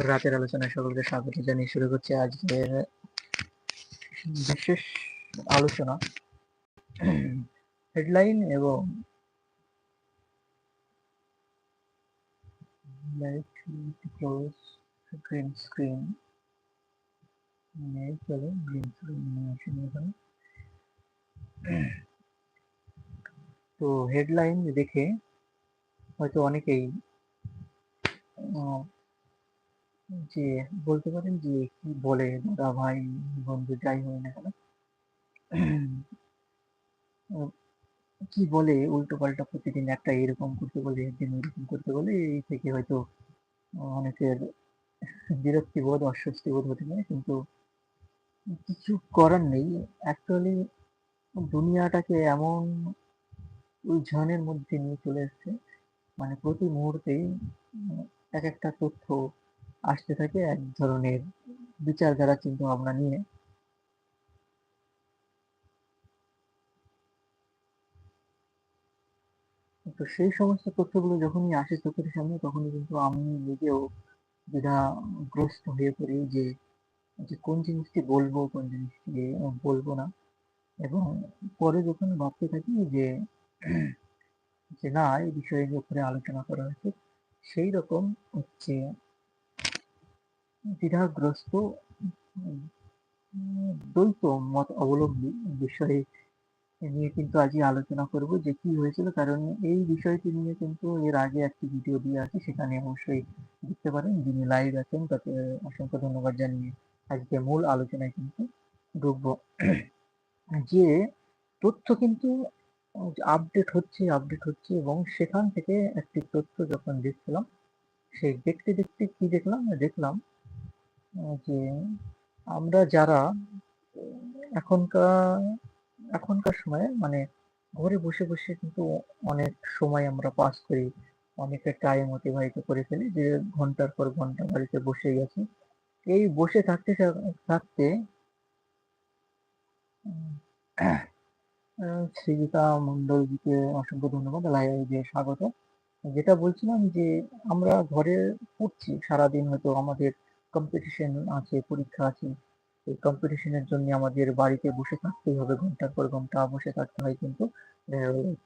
রাতের আলোচনায় সকলকে স্বাগত জানিয়ে শুরু করছি আজকের বিশেষ আলোচনা। হেডলাইন এবং তো হেডলাইন দেখে হয়তো অনেকেই যে বলতে পারেন যে কি বলে দাদা ভাই, বন্ধু যাই হয় না কেন কি বলে উল্টো পাল্টা প্রতিদিন একটা এরকম করতে বলে, একদিন এরকম করতে বলে, এই থেকে হয়তো অনেকের বিরক্তি বোধ, অস্বস্তি বোধ হতে পারে, কিন্তু কিছু করার নেই। অ্যাকচুয়ালি দুনিয়াটাকে এমন উলঝানের মধ্যে নিয়ে চলে এসছে মানে প্রতি মুহূর্তেই এক একটা তথ্য আসতে থাকে এক ধরনের বিচারধারা চিন্তা ভাবনা নিয়ে। তো সেই সমস্ত তথ্যগুলো যখনই আসে চোখের সামনে, তখনই কিন্তু আমি নিজেও দ্বিধাগ্রস্ত হয়ে পড়ি যে যে কোন জিনিসটি বলব, কোন জিনিসটি বলব না। এবং পরে যখন ভাবতে থাকি যে যে না, এই বিষয়ের উপরে আলোচনা করা হয়েছে সেই রকম হচ্ছে দ্বিধাগ্রস্ত দ্বৈত মত অবলম্বী বিষয়ে নিয়ে কিন্তু আজই আলোচনা করব যে কি হয়েছিল। কারণ এই বিষয়টি নিয়ে কিন্তু এর আগে একটি ভিডিও দিয়ে আছে সেখানে অবশ্যই দেখতে পারেন যিনি লাইভ আছেন, তাকে অসংখ্য ধন্যবাদ জানিয়ে আজকে মূল আলোচনায় কিন্তু ঢুকবো। যে তথ্য কিন্তু আপডেট হচ্ছে আপডেট হচ্ছে এবং সেখান থেকে একটি তথ্য যখন দেখছিলাম সেই দেখতে দেখতে কি দেখলাম? দেখলাম যে আমরা যারা এখনকার এখনকার সময়ে মানে ঘরে বসে বসে কিন্তু অনেক সময় আমরা পাস করি, অনেকটা টাইম অতিবাহিত করে ফেলি যে ঘণ্টার পর ঘণ্টা বাড়িতে বসে গেছি। এই বসে থাকতে থাকতে শ্রীজিতা মন্ডলজিকে অসংখ্য ধন্যবাদ লাইভে স্বাগত। যেটা বলছিলাম যে আমরা ঘরে পড়ছি সারাদিন হয়তো আমাদের কম্পিটিশন আছে, পরীক্ষা আছে, এই কম্পিটিশনের জন্য আমাদের বাড়িতে বসে থাকতেই হবে, ঘণ্টার পর ঘণ্টা বসে থাকতে হয় কিন্তু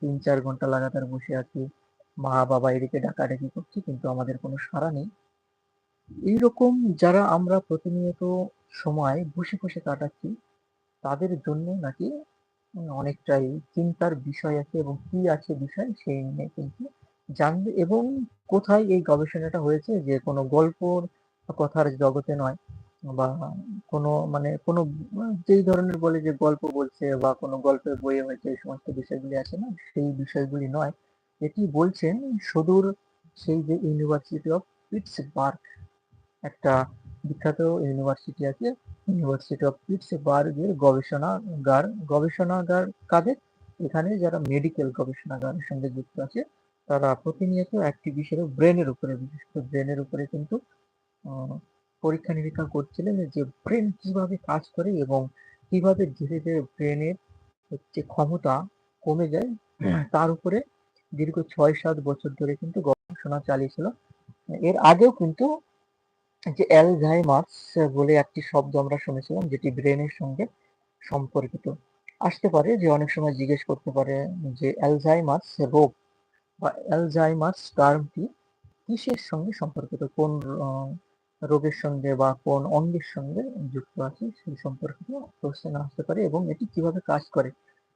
তিন চার ঘণ্টা লাগাতার বসে আছি, মা বাবা এদিকে ডাকাডাকি করছে কিন্তু আমাদের কোনো সাড়া নেই। এইরকম যারা আমরা প্রতিনিয়ত সময় বসে বসে কাটাচ্ছি, তাদের জন্য নাকি অনেকটাই চিন্তার বিষয় আছে এবং কি আছে বিষয় সেই নিয়ে কিন্তু জানবে এবং কোথায় এই গবেষণাটা হয়েছে যে কোনো গল্পর কথার জগতে নয় বা কোনো মানে কোনো যেই ধরনের বলে যে গল্প বলছে বা কোনো গল্পের বইয়ে হয়েছে এই সমস্ত বিষয়গুলি আছে না, সেই বিষয়গুলি নয়। এটি বলছেন সুদূর সেই যে ইউনিভার্সিটি অফ বার্গ একটা বিখ্যাত ইউনিভার্সিটি আছে ইউনিভার্সিটি অফ বার্গের গবেষণাগার। গবেষণাগার কাদের? এখানে যারা মেডিকেল গবেষণাগারের সঙ্গে যুক্ত আছে, তারা প্রতিনিয়ত একটি বিষয়ের ব্রেনের উপরে, বিশেষ করে ব্রেনের উপরে কিন্তু পরীক্ষা নিরীক্ষা করছিলেন যে ব্রেন কীভাবে কাজ করে এবং কীভাবে ধীরে ধীরে ব্রেনের হচ্ছে ক্ষমতা কমে যায়, তার উপরে দীর্ঘ ছয় সাত বছর ধরে কিন্তু গবেষণা চালিয়েছিল। এর আগেও কিন্তু যে অ্যালঝাইমার্স বলে একটি শব্দ আমরা শুনেছিলাম, যেটি ব্রেনের সঙ্গে সম্পর্কিত। আসতে পারে যে অনেক সময় জিজ্ঞেস করতে পারে যে অ্যালঝাইমার্স রোগ বা অ্যালঝাইমার্স টার্মটি কিসের সঙ্গে সম্পর্কিত? কোন রোগের সঙ্গে বা কোন অঙ্গের সঙ্গে যুক্ত আছে সেই সম্পর্কিত কোশ্চেন আসতে পারে এবং এটি কীভাবে কাজ করে।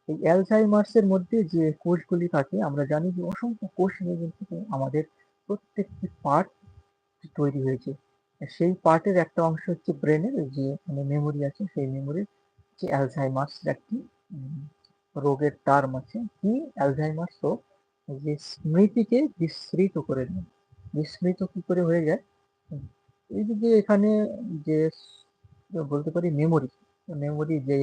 এই অ্যালজাইমার্সের মধ্যে যে কোষগুলি থাকে, আমরা জানি যে অসংখ্য কোষ নিয়ে কিন্তু আমাদের প্রত্যেকটি পার্ট তৈরি হয়েছে। সেই পার্টের একটা অংশ হচ্ছে ব্রেনের, যে মানে মেমোরি আছে, সেই মেমোরির যে অ্যালজাইমার্স একটি রোগের টার্ম আছে। কি? অ্যালজাইমার্স রোগ, যে স্মৃতিকে বিস্মৃত করে দেয়। বিস্মৃত কি করে হয়ে যায়? এই যে এখানে যে বলতে পারি মেমোরি মেমোরি যে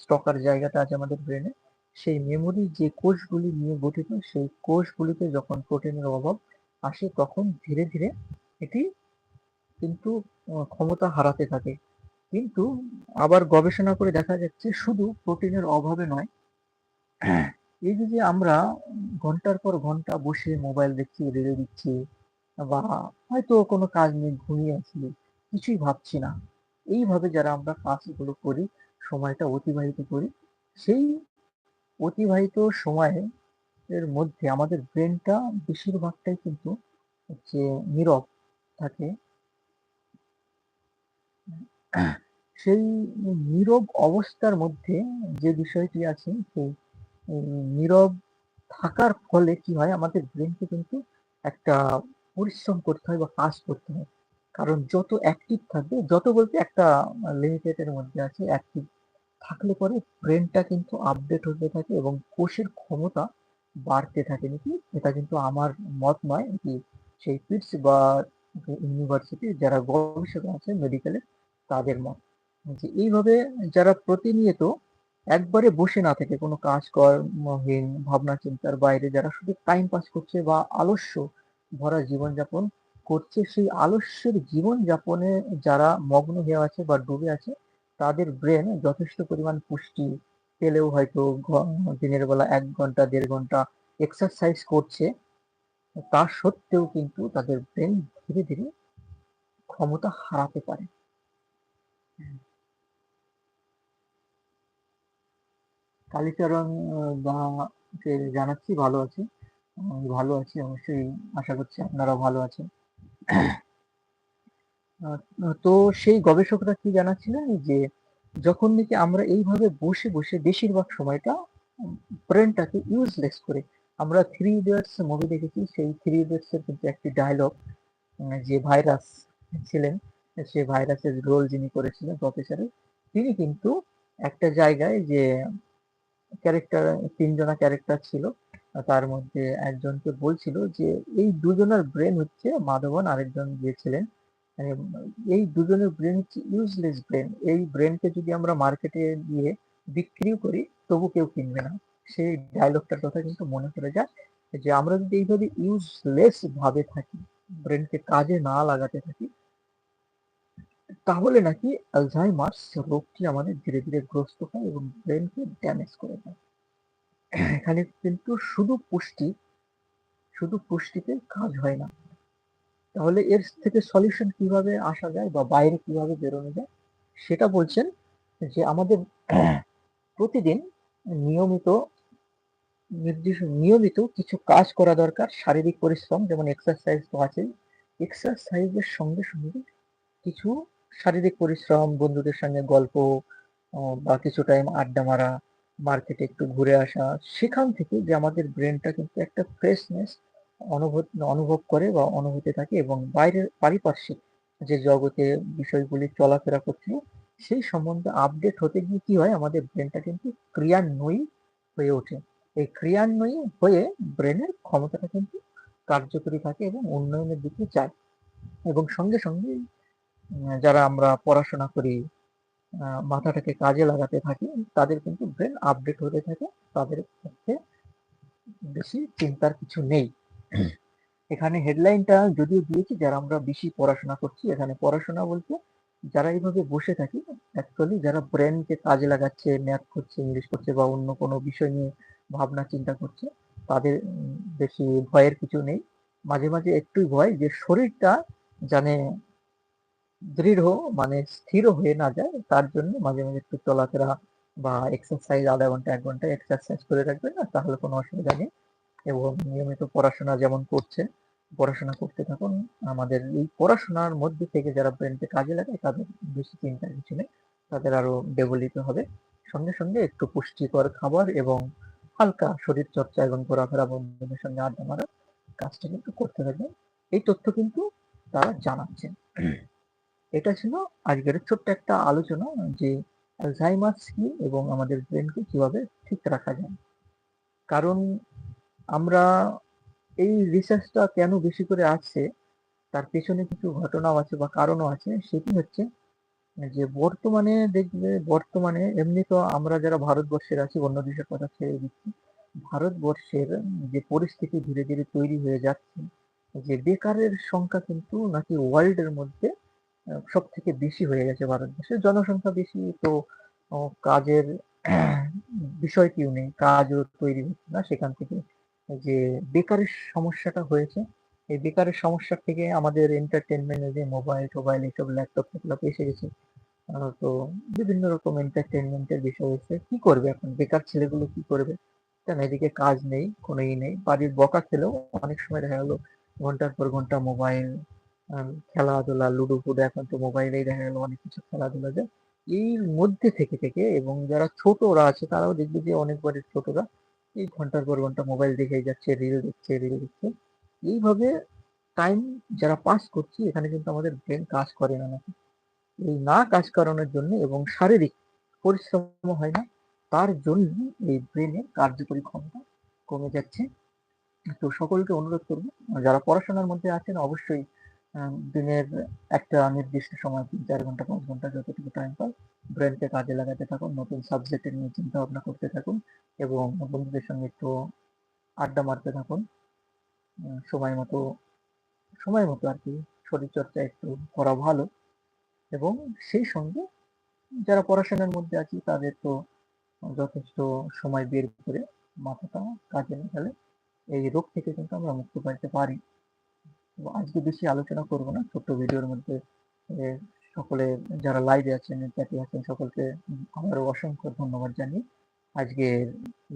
স্টকার জায়গাটা আছে আমাদের ব্রেনে সেই মেমোরি যে কোষগুলি নিয়ে গঠিত সেই কোষগুলিতে যখন প্রোটিনের অভাব আসে তখন ধীরে ধীরে এটি কিন্তু ক্ষমতা হারাতে থাকে। কিন্তু আবার গবেষণা করে দেখা যাচ্ছে শুধু প্রোটিনের অভাবে নয়। এই যে আমরা ঘণ্টার পর ঘণ্টা বসে মোবাইল দেখছি রিলে দিচ্ছি বা হয়তো কোনো কাজ নিয়ে ঘুমিয়ে আছি কিছুই ভাবছি না। এইভাবে যারা আমরা কাজগুলো করি, সময়টা অতিবাহিত করি, সেই অতিবাহিত সময়ে এর মধ্যে আমাদের ব্রেনটা বেশিরভাগটাই কিন্তু হচ্ছে নীরব থাকে। সেই নীরব অবস্থার মধ্যে যে বিষয়টি আছে, সেই নীরব থাকার ফলে কি হয়? আমাদের ব্রেনকে কিন্তু একটা পরিশ্রম করতে হয় বা কাজ করতে হয়। কারণ যত অ্যাক্টিভ থাকবে, যত বলতে একটা লিমিটেডের মধ্যে আছে অ্যাক্টিভ থাকলে পরে ব্রেনটা কিন্তু আপডেট হতে থাকে এবং কোষের ক্ষমতা বাড়তে থাকে নাকি? এটা কিন্তু আমার মত নয় কি সেই পিটস বা ইউনিভার্সিটি যারা গবেষক আছে মেডিকেলে তাদের মত। যে এইভাবে যারা প্রতিনিয়ত একবারে বসে না থেকে কোনো কাজ কর্মহীন ভাবনা চিন্তার বাইরে যারা শুধু টাইম পাস করছে বা আলস্য ভরা জীবনযাপন করছে, সেই আলস্যের জীবনযাপনে যারা মগ্ন হয়ে আছে বা ডুবে আছে, তাদের ব্রেন যথেষ্ট পরিমাণ পুষ্টি পেলেও হয়তো দিনের বেলা এক ঘণ্টা, দেড় ঘণ্টা এক্সারসাইজ করছে। তা সত্ত্বেও কিন্তু তাদের ব্রেন ধীরে ধীরে ক্ষমতা হারাতে পারে। কালীচরণ বা জানাচ্ছি, ভালো আছি। ভালো আছি, অবশ্যই আশা করছি আপনারাও ভালো আছেন। তো সেই গবেষকরা কি জানাচ্ছিলেন যে, যখন নাকি আমরা এইভাবে বসে বসে বেশিরভাগ সময়টা ব্রেনটাকে ইউজলেস করে, আমরা থ্রি ইডিয়টস মুভি দেখেছি, সেই থ্রি ইডিয়টস এর কিন্তু একটি ডায়লগ যে ভাইরাস ছিলেন সে ভাইরাসের রোল যিনি করেছিলেন প্রফেসরের তিনি কিন্তু একটা জায়গায় যে ক্যারেক্টার তিনজনা ক্যারেক্টার ছিল তার মধ্যে একজনকে বলছিল যে, এই দুজনের ব্রেন হচ্ছে মাধবন আরেকজন গিয়েছিলেন। এই দুজনের ব্রেন হচ্ছে ইউজলেস ব্রেন এই ব্রেনকে যদি আমরা মার্কেটে দিয়ে বিক্রিও করি, তবু কেউ কিনবে না। সেই ডায়লগটার কথা কিন্তু মনে করে যায় যে, আমরা যদি এইভাবে ইউজলেস ভাবে থাকি ব্রেনকে কাজে না লাগাতে থাকি, তাহলে নাকি অ্যালঝাইমার্স রোগটি আমাদের ধীরে ধীরে গ্রস্ত হয় এবং ব্রেনকে ড্যামেজ করে দেয়। এখানে কিন্তু শুধু পুষ্টি, শুধু পুষ্টিতে কাজ হয় না। তাহলে এর থেকে সলিউশন কীভাবে আসা যায় বা বাইরে কীভাবে বেরোনো যায়, সেটা বলছেন যে আমাদের প্রতিদিন নিয়মিত, নির্দিষ্ট, নিয়মিত কিছু কাজ করা দরকার, শারীরিক পরিশ্রম যেমন এক্সারসাইজ তো আছেই। এক্সারসাইজের সঙ্গে সঙ্গে কিছু শারীরিক পরিশ্রম, বন্ধুদের সঙ্গে গল্প বা কিছু টাইম আড্ডা মারা মার্কেটে একটু ঘুরে আসা, সেখান থেকে যে আমাদের ব্রেনটা কিন্তু একটা ফ্রেশনেস অনুভব অনুভব করে বা অনুভূতি থাকে এবং বাইরের পারিপার্শ্বিক যে জগতে বিষয়গুলি চলাফেরা করছে, সেই সম্বন্ধে আপডেট হতে গিয়ে কি হয়, আমাদের ব্রেনটা কিন্তু ক্রিয়ান্বয়ী হয়ে ওঠে। এই ক্রিয়ান্বয়ী হয়ে ব্রেনের ক্ষমতাটা কিন্তু কার্যকরী থাকে এবং উন্নয়নের দিকে যায়। এবং সঙ্গে সঙ্গে যারা আমরা পড়াশোনা করি মাথাটাকে কাজে লাগাতে থাকি। তাদের কিন্তু ব্রেন আপডেট হতে থাকে। তাদের মধ্যে বেশি চিন্তার কিছু নেই। এখানে হেডলাইনটা যদিও দিয়েছি, যারা আমরা বেশি পড়াশোনা করছি, এখানে পড়াশোনা বলতে যারা এইভাবে বসে থাকি অ্যাকচুয়ালি যারা ব্রেনকে কাজে লাগাচ্ছে ম্যাথ করছে ইংলিশ করছে বা অন্য কোনো বিষয় নিয়ে ভাবনা, চিন্তা করছে, তাদের বেশি ভয়ের কিছু নেই। মাঝে মাঝে একটুই ভয় যে শরীরটা জানে দৃঢ় মানে স্থির হয়ে না যায়, তার জন্য মাঝে মাঝে একটু চলাফেরা বা এক্সারসাইজ আধা ঘণ্টা, এক ঘণ্টা এক্সারসাইজ করে রাখবেন না তাহলে কোনো অসুবিধা নেই। এবং নিয়মিত পড়াশোনা যেমন করছে পড়াশোনা করতে থাকুন। আমাদের এই পড়াশোনার মধ্যে থেকে যারা ব্রেনকে কাজে লাগায়, তাদের বেশি চিন্তা কিছু নেই। তাদের আরও ব্যবহৃত হবে। সঙ্গে সঙ্গে একটু পুষ্টিকর খাবার এবং হালকা শরীর চর্চা এবং ঘোরাফেরা বন্ধুদের সঙ্গে আড্ডা মারা কাজটা কিন্তু করতে থাকবেন। এই তথ্য কিন্তু তারা জানাচ্ছেন। এটা ছিল আজকের ছোট্ট একটা আলোচনা যে অ্যালঝাইমার্স কি এবং আমাদের ব্রেনকে কীভাবে ঠিক রাখা যায়। কারণ আমরা এই রিসার্চটা কেন বেশি করে আসছে, তার পেছনে কিছু ঘটনাও আছে বা কারণও আছে, সেটি হচ্ছে যে বর্তমানে দেখবে, বর্তমানে এমনি তো আমরা যারা ভারতবর্ষের আছি, অন্য দেশের কথা ছেড়ে দিচ্ছি, ভারতবর্ষের যে পরিস্থিতি ধীরে ধীরে তৈরি হয়ে যাচ্ছে, যে বেকারের সংখ্যা কিন্তু নাকি ওয়ার্ল্ডের মধ্যে সব থেকে বেশি হয়ে গেছে ভারতবর্ষে জনসংখ্যা বেশি, তো কাজের বিষয়টিও নেই, কাজও তৈরি হচ্ছে না সেখান থেকে। যে বেকারের সমস্যাটা হয়েছে, এই বেকারের সমস্যা থেকে আমাদের এন্টারটেনমেন্টে যে মোবাইল টোবাইল এসব ল্যাপটপ ট্যাপটপ এসে গেছে তো বিভিন্ন রকম এন্টারটেনমেন্টের বিষয় এসে কি করবে এখন? বেকার ছেলেগুলো কি করবে? কেন এদিকে কাজ নেই কোনো ই নেই? বাড়ির বকা খেলেও অনেক সময় দেখা গেলো, ঘণ্টার পর ঘণ্টা মোবাইল খেলাধুলা, লুডো, ফুডো, এখন তো মোবাইলেই দেখা গেলো অনেক কিছু খেলাধুলা যায় এর মধ্যে থেকে থেকে এবং যারা ছোটরা আছে, তারাও দেখবে যে অনেক বাড়ির ছোটরা এই ঘণ্টার পর ঘণ্টা মোবাইল দেখেই যাচ্ছে রিল দেখছে রিল দেখছে। এইভাবে টাইম যারা পাস করছি, এখানে কিন্তু আমাদের ব্রেন কাজ করে না নাকি? এই না কাজ করানোর জন্য এবং শারীরিক পরিশ্রম হয় না, তার জন্য এই ব্রেনের কার্যকরী ক্ষমতা কমে যাচ্ছে। তো সকলকে অনুরোধ করব, যারা পড়াশোনার মধ্যে আছেন, অবশ্যই দিনের একটা নির্দিষ্ট সময়, তিন চার ঘণ্টা, পাঁচ ঘণ্টা যতটুকু টাইম পান ব্রেনকে কাজে লাগাতে থাকুন, নতুন সাবজেক্টের নিয়ে চিন্তা ভাবনা করতে থাকুন এবং বন্ধুদের সঙ্গে একটু আড্ডা মারতে থাকুন। সময় মতো সময় মতো আর কি শরীরচর্চা একটু করা ভালো এবং সেই সঙ্গে যারা পড়াশোনার মধ্যে আছে তাদের তো যথেষ্ট সময় বের করে মাথাটা কাজে লাগালে এই রোগ থেকে কিন্তু আমরা মুক্তি পাইতে পারি। আজকে বেশি আলোচনা করব না, ছোট্ট ভিডিওর মধ্যে সকলে যারা লাইভে আছেন চ্যাটে আছেন, সকলকে আবারও অসংখ্য ধন্যবাদ জানিয়ে আজকে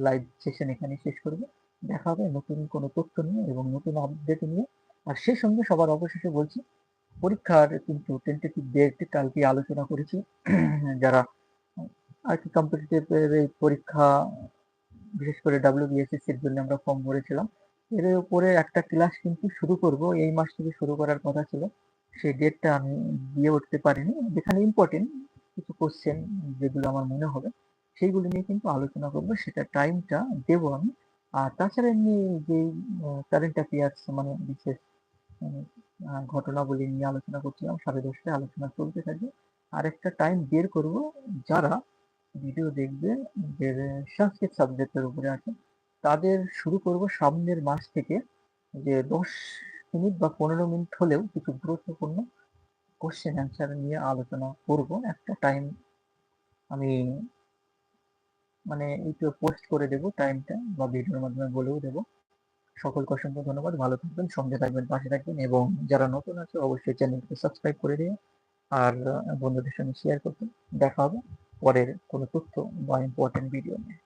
লাইভ সেশন এখানে শেষ করব। দেখা হবে নতুন কোনো তথ্য নিয়ে এবং নতুন আপডেট নিয়ে। আর সেই সঙ্গে সবার অবশেষে বলছি, পরীক্ষার কিন্তু টেন্টেটিভ ডেট কালকে আলোচনা করেছি। যারা আর কি কম্পিটিটিভ পরীক্ষা, বিশেষ করে ডাব্লিউবিএসএস এর জন্য আমরা ফর্ম ভরেছিলাম এর উপরে একটা ক্লাস কিন্তু শুরু করব। এই মাস থেকে শুরু করার কথা ছিল। সেই ডেটটা আমি দিয়ে উঠতে পারিনি। যেখানে ইম্পর্টেন্ট কিছু কোশ্চেন যেগুলো আমার মনে হবে সেইগুলো নিয়ে কিন্তু আলোচনা করব। সেটা টাইমটা দেবো আমি। আর তাছাড়া এমনি যে কারেন্ট অ্যাফেয়ার্স মানে বিশেষ উম, আহ, ঘটনাবলী নিয়ে আলোচনা করছিলাম সাড়ে দশটায় আলোচনা চলতে থাকবে। আর একটা টাইম বের করব যারা ভিডিও দেখবে যে সংস্কৃত সাবজেক্টের উপরে আছে তাদের শুরু করব সামনের মাস থেকে যে দশ মিনিট বা পনেরো মিনিট হলেও কিছু গুরুত্বপূর্ণ কোশ্চেন অ্যান্সার নিয়ে আলোচনা করব। একটা টাইম আমি মানে এইটা পোস্ট করে দেবো টাইমটা বা ভিডিওর মাধ্যমে বলেও দেবো। সকলকে অসংখ্য ধন্যবাদ। ভালো থাকবেন, সঙ্গে থাকবেন, পাশে থাকবেন এবং যারা নতুন আছে অবশ্যই চ্যানেলকে সাবস্ক্রাইব করে দিও আর বন্ধুদের সঙ্গে শেয়ার করতে। দেখা হবে পরের কোনো তথ্য বা ইম্পর্টেন্ট ভিডিও নিয়ে।